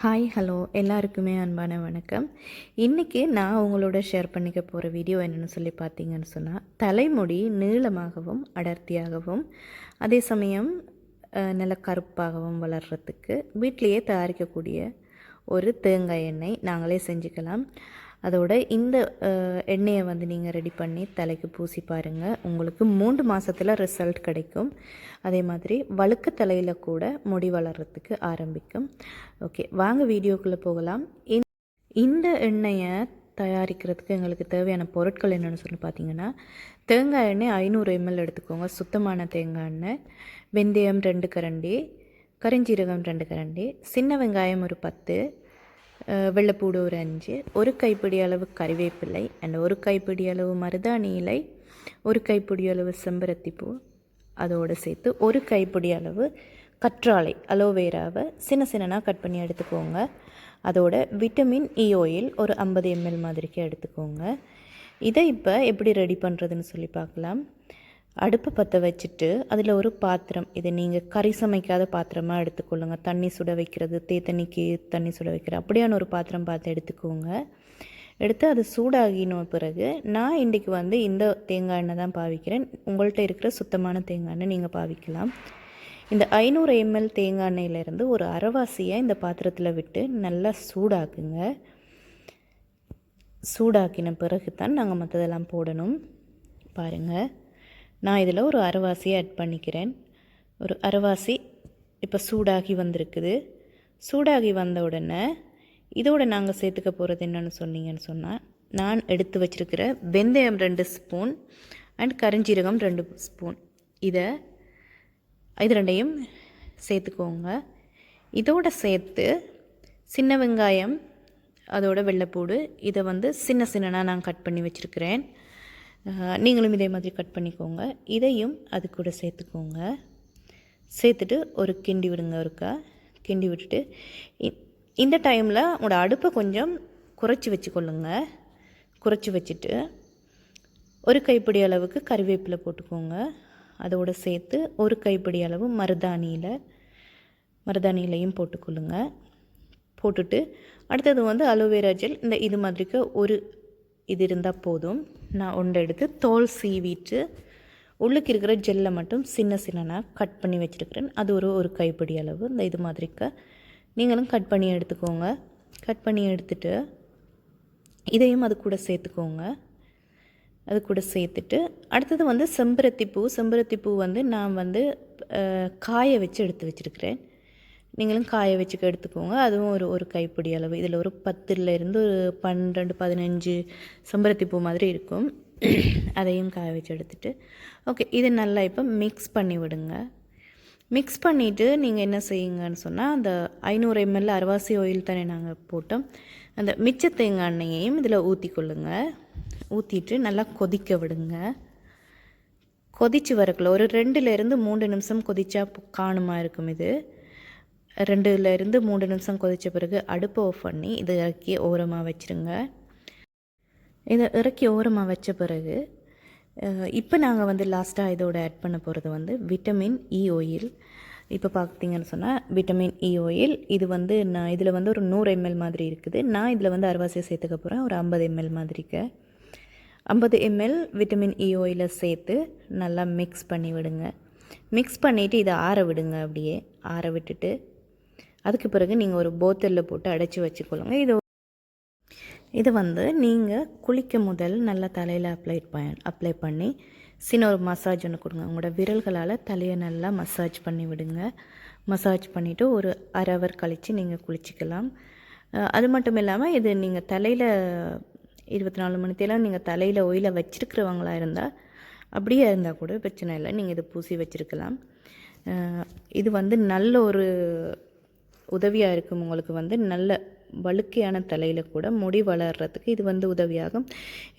Hi hello எல்லாருக்குமே அன்பான வணக்கம். இன்றைக்கி நான் உங்களோட ஷேர் பண்ணிக்க போகிற வீடியோ என்னென்னு சொல்லி பார்த்தீங்கன்னு சொன்னால் தலைமுடி நீளமாகவும் அடர்த்தியாகவும் அதே சமயம் நல்ல கருப்பாகவும் வளர்கிறதுக்கு வீட்டிலையே தயாரிக்கக்கூடிய ஒரு தேங்காய் எண்ணெய் நாங்களே செஞ்சுக்கலாம். அதோட இந்த எண்ணெயை வந்து நீங்கள் ரெடி பண்ணி தலைக்கு பூசி பாருங்கள் உங்களுக்கு மூன்று மாதத்தில் ரிசல்ட் கிடைக்கும். அதே மாதிரி வழுக்கு தலையில் கூட முடி வளர்கிறதுக்கு ஆரம்பிக்கும். ஓகே வாங்க வீடியோக்குள்ளே போகலாம். இந்த- இந்த எண்ணெயை தயாரிக்கிறதுக்கு எங்களுக்கு தேவையான பொருட்கள் என்னென்னு சொல்லி பார்த்தீங்கன்னா தேங்காய் எண்ணெய் ஐநூறு எம்எல் எடுத்துக்கோங்க. சுத்தமான தேங்காய் எண்ணெய் வெந்தயம் ரெண்டு கரண்டி கரிஞ்சீரகம் ரெண்டு கரண்டி சின்ன வெங்காயம் ஒரு பத்து வெள்ளைப்பூடு ஒரு அஞ்சு ஒரு கைப்பிடி அளவு கறிவேப்பிலை அண்ட் ஒரு கைப்பிடி அளவு மருதாணி இலை ஒரு கைப்பிடி அளவு செம்பருத்தி பூ அதோடு சேர்த்து ஒரு கைப்பிடி அளவு கற்றாழை அலோவேராவை சின்ன சின்னனாக கட் பண்ணி எடுத்துக்கோங்க. அதோட விட்டமின் இ ஆயில் ஒரு ஐம்பது எம்எல் மாதிரிக்கு எடுத்துக்கோங்க. இதை இப்போ எப்படி ரெடி பண்ணுறதுன்னு சொல்லி பார்க்கலாம். அடுப்பை பற்ற வச்சுட்டு அதில் ஒரு பாத்திரம். இதை நீங்கள் கறி சமைக்காத பாத்திரமாக எடுத்துக்கொள்ளுங்க. தண்ணி சுட வைக்கிறது தேத்தண்ணிக்கு தண்ணி சுட வைக்கிறது அப்படியான ஒரு பாத்திரம் பார்த்து எடுத்துக்கோங்க. எடுத்து அது சூடாகின பிறகு நான் இன்றைக்கி வந்து இந்த தேங்காய் எண்ணெய் தான் பாவிக்கிறேன். உங்கள்கிட்ட இருக்கிற சுத்தமான தேங்காய் எண்ணெய் நீங்கள் பாவிக்கலாம். இந்த ஐநூறு எம்எல் தேங்காய் எண்ணெயிலேருந்து ஒரு அரைவாசியை இந்த பாத்திரத்தில் விட்டு நல்லா சூடாக்குங்க. சூடாக்கின பிறகு தான் நாங்கள் மற்றதெல்லாம் போடணும். பாருங்கள் நான் இதில் ஒரு அரைவாசியை ஆட் பண்ணிக்கிறேன். ஒரு அரைவாசி இப்போ சூடாகி வந்திருக்குது. சூடாகி வந்த உடனே இதோட நாங்கள் சேர்த்துக்க போகிறது என்னென்னு சொன்னீங்கன்னு சொன்னால் நான் எடுத்து வச்சிருக்கிற வெந்தயம் ரெண்டு ஸ்பூன் அண்ட் கரிஞ்சீரகம் ரெண்டு ஸ்பூன். இதை இது ரெண்டையும் சேர்த்துக்கோங்க. இதோட சேர்த்து சின்ன வெங்காயம் அதோட வெள்ளைப்பூடு இதை வந்து சின்ன சின்னனாக நான் கட் பண்ணி வச்சுருக்கிறேன். நீங்களும் இதே மாதிரி கட் பண்ணிக்கோங்க. இதையும் அது கூட சேர்த்துக்கோங்க. சேர்த்துட்டு ஒரு கிண்டி விடுங்க ஒருக்கா. கிண்டி விட்டுட்டு இ- இந்த டைமில் உங்களோட அடுப்பை கொஞ்சம் குறைச்சி வச்சுக்கொள்ளுங்க. குறைச்சி வச்சுட்டு ஒரு கைப்பிடி அளவுக்கு கறிவேப்பிலை போட்டுக்கோங்க. அதோடு சேர்த்து ஒரு கைப்பிடி அளவு மருதாணியில் மருதாணியிலையும் போட்டுக்கொள்ளுங்க. போட்டுட்டு அடுத்தது வந்து அலோவேரா ஜெல். இந்த இது மாதிரிக்கு ஒரு இது இருந்தால் போதும். நான் ஒன்றை எடுத்து தோல் சீவிட்டு உள்ளுக்கு இருக்கிற ஜெல்லை மட்டும் சின்ன சின்னனாக கட் பண்ணி வச்சுருக்கிறேன். அது ஒரு ஒரு கைப்பிடி அளவு. இந்த இது மாதிரிக்க நீங்களும் கட் பண்ணி எடுத்துக்கோங்க. கட் பண்ணி எடுத்துட்டு இதையும் அது கூட சேர்த்துக்கோங்க. அது கூட சேர்த்துட்டு அடுத்தது வந்து செம்பருத்தி பூ செம்பருத்தி பூ வந்து நான் வந்து காய வச்சு எடுத்து வச்சுருக்கிறேன். நீங்களும் காய வச்சுக்க எடுத்துக்கோங்க. அதுவும் ஒரு ஒரு கைப்பிடி அளவு. இதில் ஒரு பத்துல இருந்து ஒரு பன்னெண்டு பதினஞ்சு செம்பருத்தி பூ மாதிரி இருக்கும். அதையும் காய வச்சு எடுத்துட்டு. ஓகே இது நல்லா இப்போ மிக்ஸ் பண்ணி விடுங்க. மிக்ஸ் பண்ணிவிட்டு நீங்கள் என்ன செய்யுங்கன்னு சொன்னால் அந்த ஐநூறு எம்எல் அருவாசி ஆயில் தானே நாங்கள் போட்டோம். அந்த மிச்ச தேங்காய் எண்ணெயையும் இதில் ஊற்றிக்கொள்ளுங்க ஊற்றிட்டு நல்லா கொதிக்க விடுங்க. கொதிச்சு வரக்குள்ள ஒரு ரெண்டுலேருந்து மூணு நிமிஷம் கொதிச்சா காணுமா இருக்கும் இது? ரெண்டுலேருந்து மூணு நிமிஷம் கொதித்த பிறகு அடுப்பை ஆஃப் பண்ணி இதை இறக்கி ஓரமாக வச்சுருங்க. இதை இறக்கி ஓரமாக வச்ச பிறகு இப்போ நாங்கள் வந்து லாஸ்ட்டாக இதோட ஆட் பண்ண போகிறது வந்து விட்டமின் இ e ஆயில் இப்போ பார்த்தீங்கன்னு சொன்னால் விட்டமின் இ e ஆயில் இது வந்து நான் இதில் வந்து ஒரு நூறு எம்எல் மாதிரி இருக்குது. நான் இதில் வந்து அரைவாசியை சேர்த்துக்க போகிறேன் ஒரு ஐம்பது எம்எல் மாதிரிக்க. ஐம்பது எம்எல் விட்டமின் இ ஆயிலை சேர்த்து நல்லா மிக்ஸ் பண்ணி விடுங்க. மிக்ஸ் பண்ணிவிட்டு இதை ஆற விடுங்க அப்படியே. ஆற விட்டுட்டு அதுக்கு பிறகு நீங்கள் ஒரு போத்தலில் போட்டு அடைச்சி வச்சுக்கொள்ளுங்க. இது இது வந்து நீங்கள் குளிக்க முதல் நல்லா தலையில் அப்ளை ப அப்ளை பண்ணி சின்ன ஒரு மசாஜ் ஒன்று கொடுங்க. உங்களோட விரல்களால் தலையை நல்லா மசாஜ் பண்ணி விடுங்க. மசாஜ் பண்ணிவிட்டு ஒரு அரை ஹவர் கழித்து நீங்கள் குளிச்சிக்கலாம். அது மட்டும் இல்லாமல் இது நீங்கள் தலையில் இருபத்தி நாலு மணி தேலாம் நீங்கள் தலையில் ஒயில வச்சிருக்கிறவங்களா இருந்தால் அப்படியே இருந்தால் கூட பிரச்சனை இல்லை. நீங்கள் இதை பூசி வச்சிருக்கலாம். இது வந்து நல்ல ஒரு உதவியாக இருக்கும். உங்களுக்கு வந்து நல்ல வழுக்கையான தலையில் கூட முடி வளர்கிறதுக்கு இது வந்து உதவியாகும்.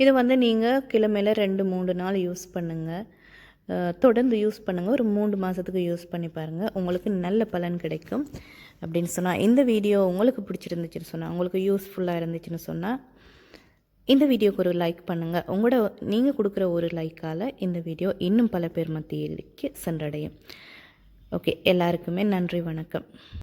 இது வந்து நீங்கள் கிழமையில ரெண்டு மூணு நாள் யூஸ் பண்ணுங்கள் தொடர்ந்து யூஸ் பண்ணுங்கள் ஒரு மூணு மாதத்துக்கு யூஸ் பண்ணி பாருங்கள் உங்களுக்கு நல்ல பலன் கிடைக்கும் அப்படின்னு சொன்னால் இந்த வீடியோ உங்களுக்கு பிடிச்சிருந்துச்சுன்னு சொன்னால் உங்களுக்கு யூஸ்ஃபுல்லாக இருந்துச்சுன்னு சொன்னால் இந்த வீடியோக்கு ஒரு லைக் பண்ணுங்கள் உங்களோட நீங்கள் கொடுக்குற ஒரு லைக்கால் இந்த வீடியோ இன்னும் பல பேர் மத்தியிலுக்கு சென்றடையும். ஓகே எல்லாருக்குமே நன்றி வணக்கம்.